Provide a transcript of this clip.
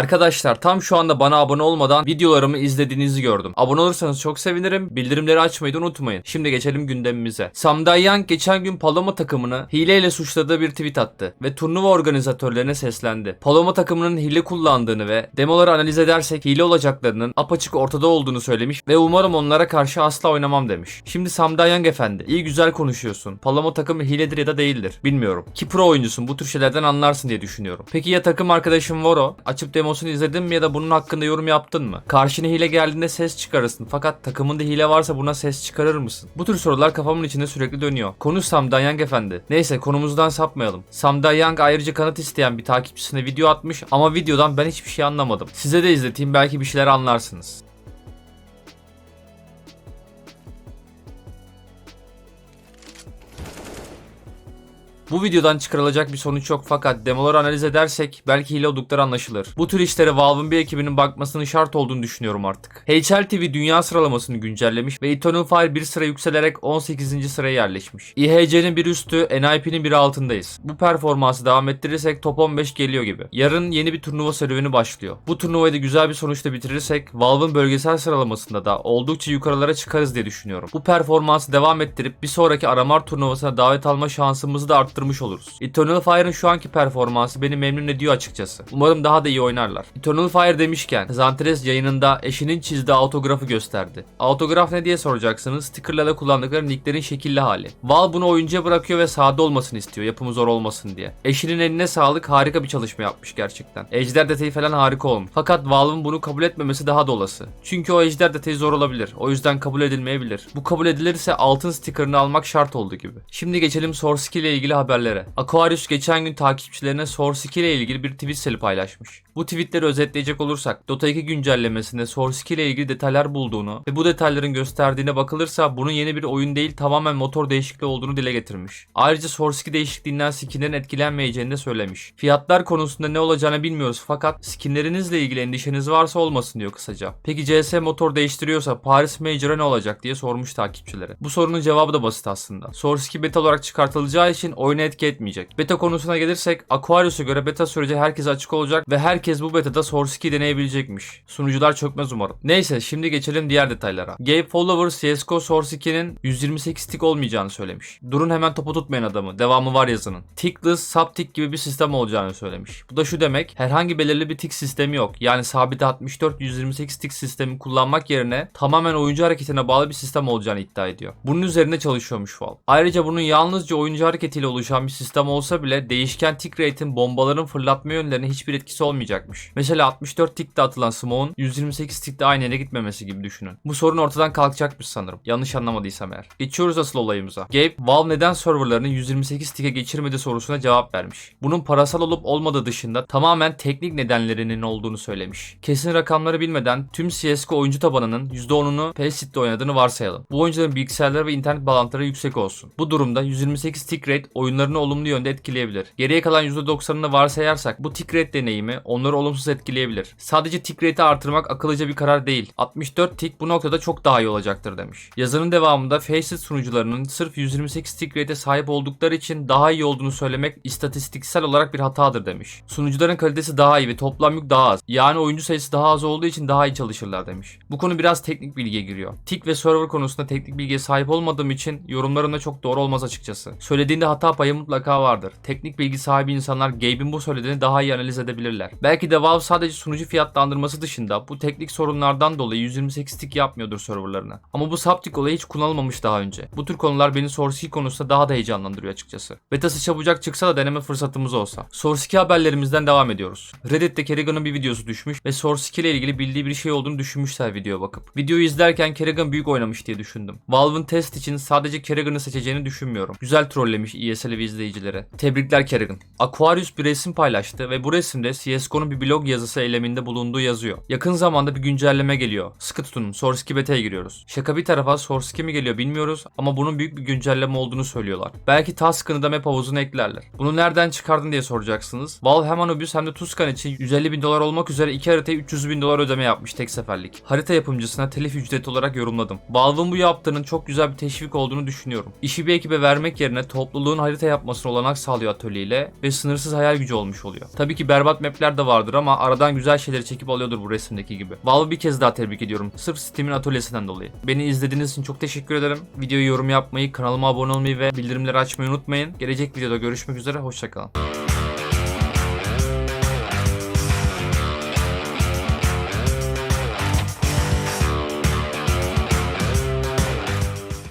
Arkadaşlar tam şu anda bana abone olmadan videolarımı izlediğinizi gördüm. Abone olursanız çok sevinirim. Bildirimleri açmayı da unutmayın. Şimdi geçelim gündemimize. Sam Dayan geçen gün Paloma takımını hileyle suçladığı bir tweet attı ve turnuva organizatörlerine seslendi. Paloma takımının hile kullandığını ve demoları analiz edersek hile olacaklarının apaçık ortada olduğunu söylemiş ve umarım onlara karşı asla oynamam demiş. Şimdi Sam Dayan efendi iyi güzel konuşuyorsun. Paloma takımı hiledir ya da değildir. Bilmiyorum. Ki pro oyuncusun bu tür şeylerden anlarsın diye düşünüyorum. Peki ya takım arkadaşım Voro? Açıp demosunu izledin mi ya da bunun hakkında yorum yaptın mı? Karşına hile geldiğinde ses çıkarırsın fakat takımında hile varsa buna ses çıkarır mısın? Bu tür sorular kafamın içinde sürekli dönüyor. Konu Sam Dayang efendi. Neyse konumuzdan sapmayalım. Sam Dayang ayrıca kanıt isteyen bir takipçisine video atmış ama videodan ben hiçbir şey anlamadım. Size de izleteyim belki bir şeyler anlarsınız. Bu videodan çıkarılacak bir sonuç yok fakat demoları analiz edersek belki hile oldukları anlaşılır. Bu tür işlere Valve'ın bir ekibinin bakmasının şart olduğunu düşünüyorum artık. HL TV dünya sıralamasını güncellemiş ve Eternal Fire bir sıra yükselerek 18. sıraya yerleşmiş. IHC'nin bir üstü, NIP'nin bir altındayız. Bu performansı devam ettirirsek top 15 geliyor gibi. Yarın yeni bir turnuva serüveni başlıyor. Bu turnuvayı da güzel bir sonuçla bitirirsek Valve'ın bölgesel sıralamasında da oldukça yukarılara çıkarız diye düşünüyorum. Bu performansı devam ettirip bir sonraki Aramar turnuvasına davet alma şansımızı da arttırmış oluruz. Eternal Fire'ın şu anki performansı beni memnun ediyor açıkçası. Umarım daha da iyi oynarlar. Eternal Fire demişken Zantres yayınında eşinin çizdiği autografı gösterdi. Autograf ne diye soracaksınız? Stickerlarla kullandıkları nicklerin şekilli hali. Val bunu oyuncuya bırakıyor ve sade olmasını istiyor. Yapımı zor olmasın diye. Eşinin eline sağlık harika bir çalışma yapmış gerçekten. Ejder detayı falan harika olmuş. Fakat Valve'ın bunu kabul etmemesi daha da olası. Çünkü o ejder detayı zor olabilir. O yüzden kabul edilmeyebilir. Bu kabul edilirse altın stickerını almak şart olduğu gibi. Şimdi geçelim 2 ile ilgili haberlere. Aquarius geçen gün takipçilerine Source 2 ile ilgili bir tweet seli paylaşmış. Bu tweetleri özetleyecek olursak Dota 2 güncellemesinde Source 2 ile ilgili detaylar bulduğunu ve bu detayların gösterdiğine bakılırsa bunun yeni bir oyun değil tamamen motor değişikliği olduğunu dile getirmiş. Ayrıca Source 2 değişikliğinden skinlerin etkilenmeyeceğini de söylemiş. Fiyatlar konusunda ne olacağını bilmiyoruz fakat skinlerinizle ilgili endişeniz varsa olmasın diyor kısaca. Peki CS motor değiştiriyorsa Paris Major'a ne olacak diye sormuş takipçilere. Bu sorunun cevabı da basit aslında. Source 2 beta olarak çıkartılacağı için oyuna etki etmeyecek. Beta konusuna gelirsek Aquarius'a göre beta süreci herkese açık olacak ve herkes bu betada Source 2 deneyebilecekmiş. Sunucular çökmez umarım. Neyse şimdi geçelim diğer detaylara. Gabe Follower CSGO Source 2'nin 128 tick olmayacağını söylemiş. Durun hemen topu tutmayın adamı. Devamı var yazının. Tickless, subtick gibi bir sistem olacağını söylemiş. Bu da şu demek. Herhangi belirli bir tick sistemi yok. Yani sabit 64 128 tick sistemi kullanmak yerine tamamen oyuncu hareketine bağlı bir sistem olacağını iddia ediyor. Bunun üzerine çalışıyormuş Valve. Ayrıca bunun yalnızca oyuncu hareketiyle oluşan bir sistem olsa bile değişken tick rate'in bombaların fırlatma yönlerine hiçbir etkisi olmayacakmış. Mesela 64 tick'te atılan smoke'un 128 tick'te aynı yere gitmemesi gibi düşünün. Bu sorun ortadan kalkacakmış sanırım. Yanlış anlamadıysam eğer. Geçiyoruz asıl olayımıza. Gabe, Valve neden serverlarını 128 tick'e geçirmedi sorusuna cevap vermiş. Bunun parasal olup olmadığı dışında tamamen teknik nedenlerinin olduğunu söylemiş. Kesin rakamları bilmeden tüm CSGO oyuncu tabanının %10'unu Pacit'te oynadığını varsayalım. Bu oyuncuların bilgisayarları ve internet bağlantıları yüksek olsun. Bu durumda 128 tick rate oyunlarını olumlu yönde etkileyebilir. Geriye kalan %90'ını varsayarsak bu tick rate deneyimi onları olumsuz etkileyebilir. Sadece tick rate'i artırmak akıllıca bir karar değil. 64 tick bu noktada çok daha iyi olacaktır demiş. Yazının devamında Faceit sunucularının sırf 128 tick rate'e sahip oldukları için daha iyi olduğunu söylemek istatistiksel olarak bir hatadır demiş. Sunucuların kalitesi daha iyi ve toplam yük daha az. Yani oyuncu sayısı daha az olduğu için daha iyi çalışırlar demiş. Bu konu biraz teknik bilgiye giriyor. Tick ve server konusunda teknik bilgiye sahip olmadığım için yorumlarım da çok doğru olmaz açıkçası. Söylediğinde hata payı mutlaka vardır. Teknik bilgi sahibi insanlar Gabe'in bu söylediğini daha iyi analiz edebilirler. Belki de Valve sadece sunucu fiyatlandırması dışında bu teknik sorunlardan dolayı 128 tick yapmıyordur serverlarına. Ama bu subtick olayı hiç kullanılmamış daha önce. Bu tür konular beni Source 2 konusunda daha da heyecanlandırıyor açıkçası. Betası çabucak çıksa da deneme fırsatımız olsa. Source 2 haberlerimizden devam ediyoruz. Reddit'te Kerrigan'ın bir videosu düşmüş ve Source 2 ile ilgili bildiği bir şey olduğunu düşünmüşler videoya bakıp. Videoyu izlerken Kerrigan büyük oynamış diye düşündüm. Valve'ın test için sadece Kerrigan'ı seçeceğini düşünmüyorum. Güzel trollemiş ESL ve izleyicilere. Tebrikler Kerrigan. Aquarius bir resim paylaştı ve bu resimde CSGO'nun bir blog yazısı eyleminde bulunduğu yazıyor. Yakın zamanda bir güncelleme geliyor. Sıkı tutunun. Source 2 beta'ya giriyoruz. Şaka bir tarafa Source 2 mi geliyor bilmiyoruz ama bunun büyük bir güncelleme olduğunu söylüyorlar. Belki Tuscan'ı da map havuzuna eklerler. Bunu nereden çıkardın diye soracaksınız. Valve hem Anubius hem de Tuscan için 150 bin dolar olmak üzere iki haritaya 300 bin dolar ödeme yapmış tek seferlik. Harita yapımcısına telif ücreti olarak yorumladım. Valve'ın bu yaptığının çok güzel bir teşvik olduğunu düşünüyorum. İşi bir ekibe vermek yerine topluluğun harita kalite yapmasına olanak sağlıyor atölyeyle ve sınırsız hayal gücü olmuş oluyor. Tabii ki berbat mapler de vardır ama aradan güzel şeyleri çekip alıyordur bu resimdeki gibi. Valve'ı bir kez daha tebrik ediyorum. Sırf Steam'in atölyesinden dolayı. Beni izlediğiniz için çok teşekkür ederim. Videoyu yorum yapmayı, kanalıma abone olmayı ve bildirimleri açmayı unutmayın. Gelecek videoda görüşmek üzere, hoşçakalın.